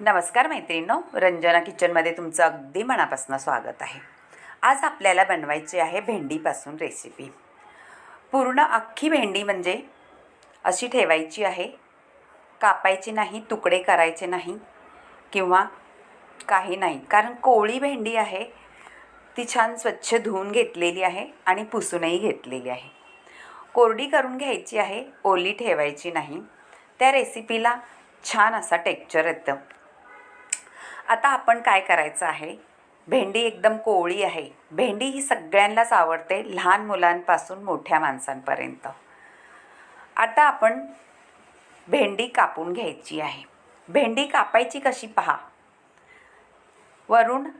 नमस्कार मैत्रिणींनो रंजना किचनमध्ये तुमचं अगदी मनापासून स्वागत आहे. आज आपल्याला बनवायची आहे भेंडीपासून रेसिपी पूर्ण अख्खी भेंडी म्हणजे अशी ठेवायची आहे. कापायची नाही तुकडे करायचे नाही किंवा काही नाही. कारण कोवळी भेंडी आहे ती छान स्वच्छ धुवून घेतलेली आहे आणि पुसूनही घेतलेली आहे. कोरडी करून घ्यायची आहे ओली ठेवायची नाही. त्या रेसिपीला छान असा टेक्चर येतं. आता आपण काय करायचं आहे? भेंडी एकदम कोवळी आहे. भेंडी ही सगळ्यांनाच आवडते लहान मुलांपासून मोठ्या माणसांपर्यंत. आता आपण भेंडी कापून घ्यायची आहे. भेंडी कापायची कशी पहा? वरून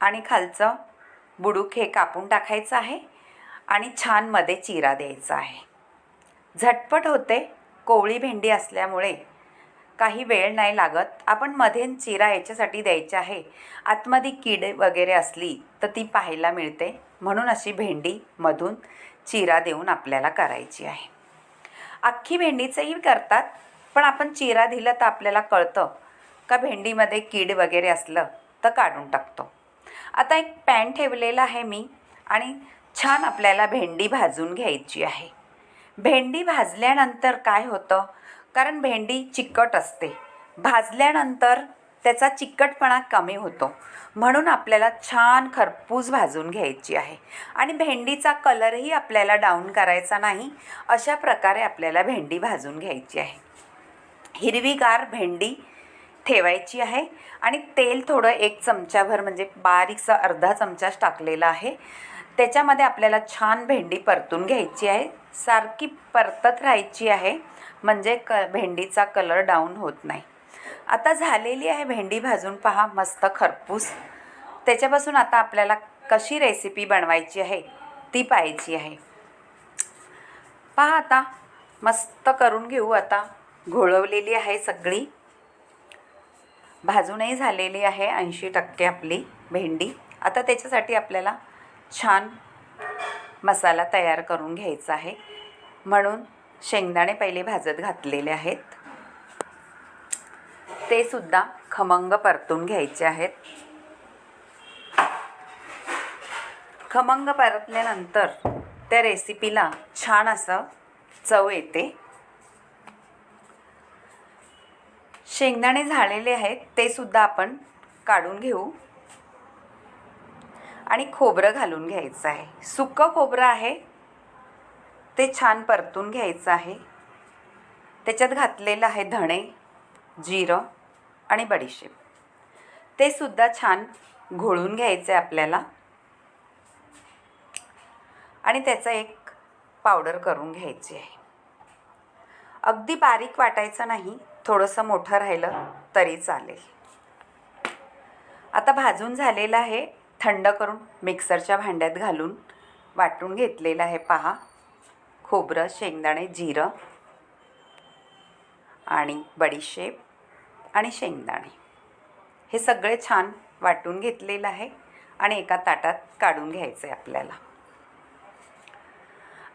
आणि खालचं बुडूक हे कापून टाकायचं आहे आणि छानमध्ये चिरा द्यायचा आहे. झटपट होते कोवळी भेंडी असल्यामुळे काही वेळ नाही लागत. आपण मध्ये चिरा याच्यासाठी द्यायची आहे. आतमध्ये कीड वगैरे असली तर ती पाहायला मिळते. म्हणून अशी भेंडी मधून चिरा देऊन आपल्याला करायची आहे. अख्खी भेंडीचंही करतात पण आपण चिरा दिला तर आपल्याला कळतं. का भेंडीमध्ये कीड वगैरे असलं तर काढून टाकतो. आता एक पॅन ठेवलेला आहे मी आणि छान आपल्याला भेंडी भाजून घ्यायची आहे. भेंडी भाजल्यानंतर काय होतं? कारण भेंडी चिकट असते. भाजल्यानंतर त्याचा चिकटपणा कमी होतो. म्हणून आपल्याला छान खरपूस भाजून घ्यायची आहे. आणि भेंडीचा कलरही आपल्याला डाऊन करायचा नाही अशा प्रकारे आपल्याला भेंडी भाजून घ्यायची आहे. हिरवीगार भेंडी ठेवायची आहे आणि तेल थोडं एक चमच्याभर म्हणजे बारीकसा अर्धा चमचाच टाकलेला आहे. त्याच्यामध्ये आपल्याला छान भेंडी परतून घ्यायची आहे. सारखी परतत राहायची आहे. म्हणजे क भेंडीचा कलर डाऊन होत नाही. आता झालेली आहे भेंडी भाजून पहा मस्त खरपूस. त्याच्यापासून आता आपल्याला कशी रेसिपी बनवायची आहे ती पाहायची आहे. पहा आता मस्त करून घेऊ आता. घोळवलेली आहे सगळी. भाजूनही झालेली आहे ऐंशी टक्के आपली भेंडी. आता त्याच्यासाठी आपल्याला छान मसाला तयार करून घ्यायचा आहे. म्हणून शेंगदाणे पहिले भाजत घातलेले आहेत. ते सुद्धा खमंग परतून घ्यायचे आहेत. खमंग परतल्यानंतर त्या रेसिपीला छान असं चव येते. शेंगदाणे झालेले आहेत ते सुद्धा आपण काढून घेऊ. आणि खोबरं घालून घ्यायचं आहे. सुकं खोबरं आहे. ते छान परतून घ्यायचं आहे. त्याच्यात घातलेलं आहे धणे जिरं आणि बडीशेप. ते सुद्धा छान घोळून घ्यायचं आहे आपल्याला. आणि त्याचं एक पावडर करून घ्यायची आहे. अगदी बारीक वाटायचं नाही. थोडंसं मोठं राहिलं तरी चालेल. आता भाजून झालेलं आहे थंड करून मिक्सरच्या भांड्यात घालून वाटून घेतलेलं आहे. पहा खोबरं शेंगदाणे जिरं आणि बडीशेप आणि शेंगदाणे. हे सगळे छान वाटून घेतलेलं आहे आणि एका ताटात काढून घ्यायचं आहे आपल्याला.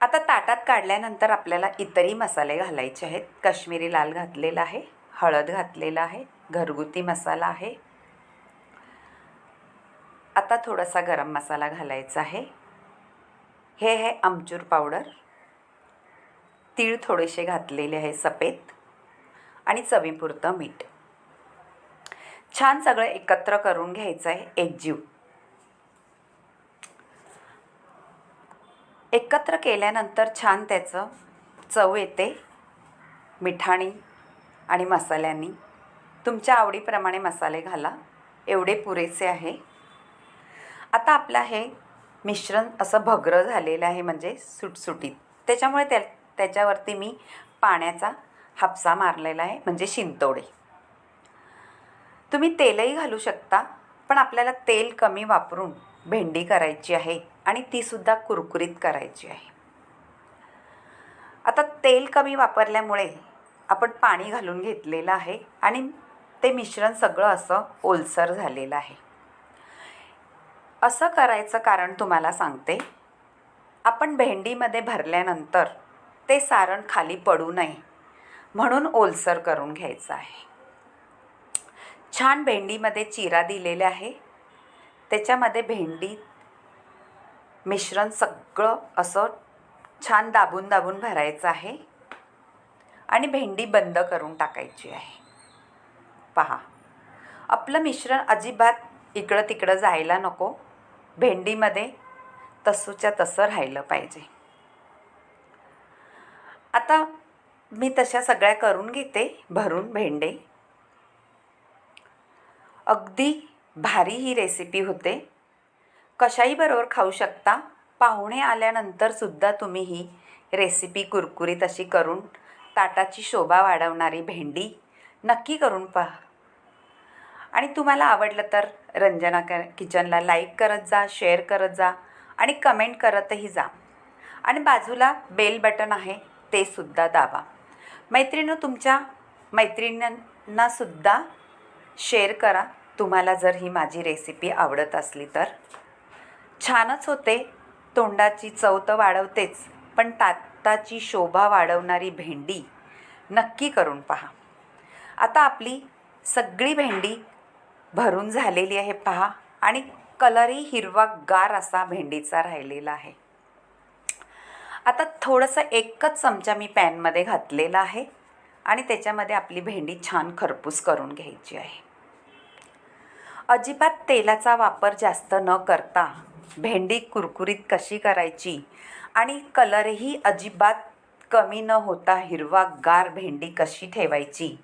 आता ताटात काढल्यानंतर आपल्याला इतरही मसाले घालायचे आहेत. कश्मीरी लाल घातलेला आहे हळद घातलेला आहे घरगुती मसाला आहे आता थोडासा गरम मसाला घालायचा आहे. हे आहे आमचूर पावडर. तीळ थोडेसे घातलेले आहे सफेद. आणि चवीपुरतं मीठ. छान सगळं एकत्र करून घ्यायचं आहे एकजीव एकत्र केल्यानंतर छान त्याचं चव येते. मिठाणी आणि मसाल्यांनी. तुमच्या आवडीप्रमाणे मसाले घाला. एवढे पुरेसे आहे. आता आपलं हे मिश्रण असं भगरं झालेलं आहे म्हणजे सुटसुटीत. त्याच्यामुळे त्या त्याच्यावरती मी पाण्याचा हापसा मारलेला आहे म्हणजे शिंतोडे. तुम्ही तेलही घालू शकता पण आपल्याला तेल कमी वापरून भेंडी करायची आहे आणि तीसुद्धा कुरकुरीत करायची आहे. आता तेल कमी वापरल्यामुळे आपण पाणी घालून घेतलेलं आहे आणि ते मिश्रण सगळं असं ओलसर झालेलं आहे. असं करायचं कारण तुम्हाला सांगते. आपण भेंडीमध्ये भरल्यानंतर ते सारण खाली पडू नये म्हणून ओलसर करून घ्यायचं आहे. छान भेंडीमध्ये चिरा दिलेला आहे. त्याच्यामध्ये भेंडी मिश्रण सगळं असं छान दाबून दाबून भरायचं आहे आणि भेंडी बंद करून टाकायची आहे. पहा आपलं मिश्रण अजिबात इकडं तिकडं जायला नको. भेंडीमध्ये तसूच्या तसं राहिलं पाहिजे. आता मी तशा सगळ्या करून घेते भरून भेंडे. अगदी भारी ही रेसिपी होते. कशाही बरोबर खाऊ शकता. पाहुणे आल्यानंतरसुद्धा तुम्ही ही रेसिपी कुरकुरीत अशी करून ताटाची शोभा वाढवणारी भेंडी नक्की करून पहा. आणि तुम्हाला आवडलं तर रंजना क किचनला लाईक करत जा शेअर करत जा आणि कमेंट करतही जा. आणि बाजूला बेल बटन आहे ते सुद्धा दाबा. मैत्रिणी तुमच्या मैत्रिणींनासुद्धा शेअर करा. तुम्हाला जर ही माझी रेसिपी आवडत असली तर. छानच होते. तोंडाची चव तर वाढवतेच पण ताताची शोभा वाढवणारी भेंडी नक्की करून पहा. आता आपली सगळी भेंडी भरून झालेली आहे. पहा. आणि कलरही हिरवागार असा भेंडीचा राहिलेला आहे. आता थोडंसं एकच चमचा मी पॅनमध्ये घातलेला आहे. आणि त्याच्यामध्ये आपली भेंडी छान खरपूस करून घ्यायची आहे. अजिबात तेलाचा वापर जास्त न करता भेंडी कुरकुरीत कशी करायची आणि कलरही अजिबात कमी न होता हिरवागार भेंडी कशी ठेवायची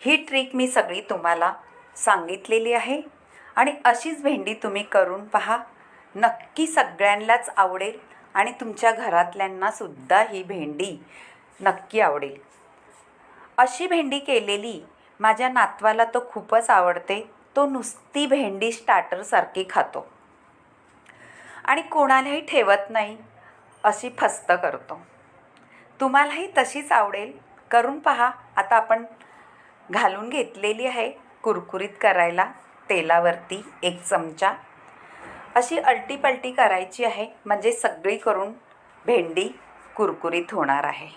ही ट्रिक मी सगळी तुम्हाला सांगितलेली आहे. आणि अशीच भेंडी तुम्ही करून पहा. नक्की सगळ्यांनाच आवडेल आणि तुमच्या घरातल्यांनासुद्धा ही भेंडी नक्की आवडेल. अशी भेंडी केलेली माझ्या नातवाला तो खूपच आवडते. तो नुसती भेंडी स्टार्टरसारखी खातो. आणि कोणालाही ठेवत नाही अशी फस्त करतो. तुम्हालाही तशीच आवडेल. करून पहा. आता आपण घालून घेतलेली आहे. कुरकुरीत करायला तेलावरती एक चमचा. अशी अलटीपलटी करायची आहे म्हणजे सगळी करून भेंडी कुरकुरीत होणार आहे.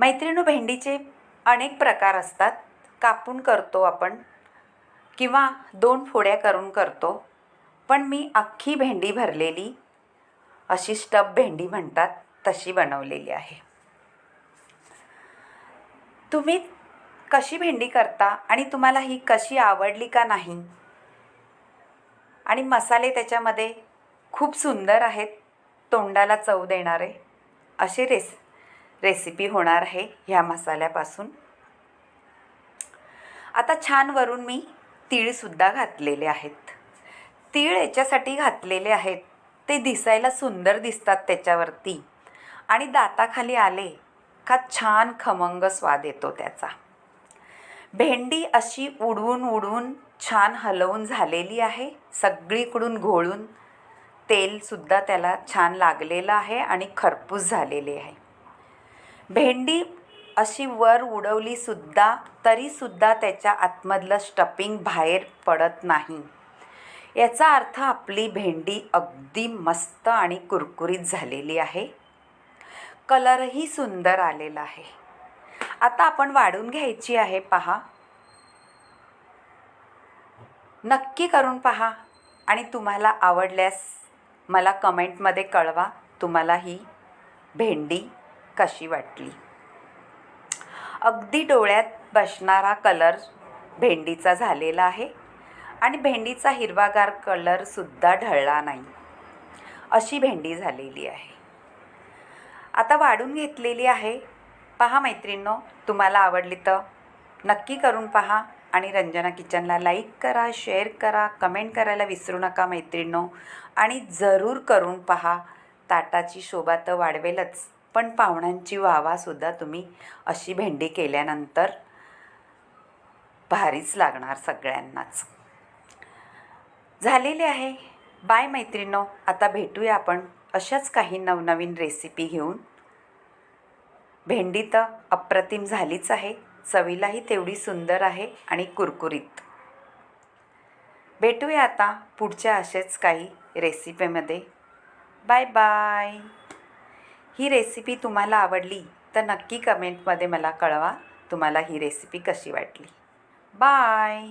मैत्रिणू भेंडीचे अनेक प्रकार असतात. कापून करतो आपण किंवा दोन फोड्या करून करतो पण मी अख्खी भेंडी भरलेली अशी स्टब भेंडी म्हणतात तशी बनवलेली आहे. तुम्ही कशी भेंडी करता आणि तुम्हाला ही कशी आवडली का नाही? आणि मसाले त्याच्यामध्ये खूप सुंदर आहेत तोंडाला चव देणारे. असे रेस रेसिपी होणार आहे ह्या मसाल्यापासून. आता छान वरून मी तीळसुद्धा घातलेले आहेत. तीळ याच्यासाठी घातलेले आहेत ते दिसायला सुंदर दिसतात त्याच्यावरती. आणि दाताखाली आले का छान खमंग स्वाद येतो त्याचा. भेंडी अशी उडवून उडवून छान हलवून झालेली आहे. सगळीकडून घोळून तेलसुद्धा त्याला छान लागलेलं आहे आणि खरपूस झालेली आहे. भेंडी अशी वर उडवलीसुद्धा तरीसुद्धा त्याच्या आतमधलं स्टपिंग बाहेर पडत नाही. याचा अर्थ आपली भेंडी अगदी मस्त आणि कुरकुरीत झालेली आहे. कलरही सुंदर आलेला आहे. आता आपण वाढून घ्यायची आहे पहा. नक्की करून पहा. आणि तुम्हाला आवडल्यास मला कमेंटमध्ये कळवा तुम्हाला ही भेंडी कशी वाटली. अगदी डोळ्यात बसणारा कलर भेंडीचा झालेला आहे आणि भेंडीचा हिरवागार कलरसुद्धा ढळला नाही. अशी भेंडी झालेली आहे. आता वाढून घेतलेली आहे पहा मैत्रिणींनो तुम्हाला आवडली तर. नक्की करून पहा आणि रंजना किचनला लाईक करा शेअर करा कमेंट करायला विसरू नका मैत्रिणींनो. आणि जरूर करून पहा ताटाची शोभा तर वाढवेलच पण पाहुण्यांची वावासुद्धा तुम्ही अशी भेंडी केल्यानंतर भारीच लागणार सगळ्यांनाच. झालेले आहे. बाय मैत्रिणो आता भेटूया आपण अशाच काही नवनवीन रेसिपी घेऊन. भेंडी तर अप्रतिम झालीच आहे. चवीलाही तेवढी सुंदर आहे आणि कुरकुरीत. भेटूया आता पुढच्या असेच काही रेसिपीमध्ये बाय बाय ही रेसिपी तुम्हाला आवडली तर नक्की कमेंटमध्ये मला कळवा तुम्हाला ही रेसिपी कशी वाटली. बाय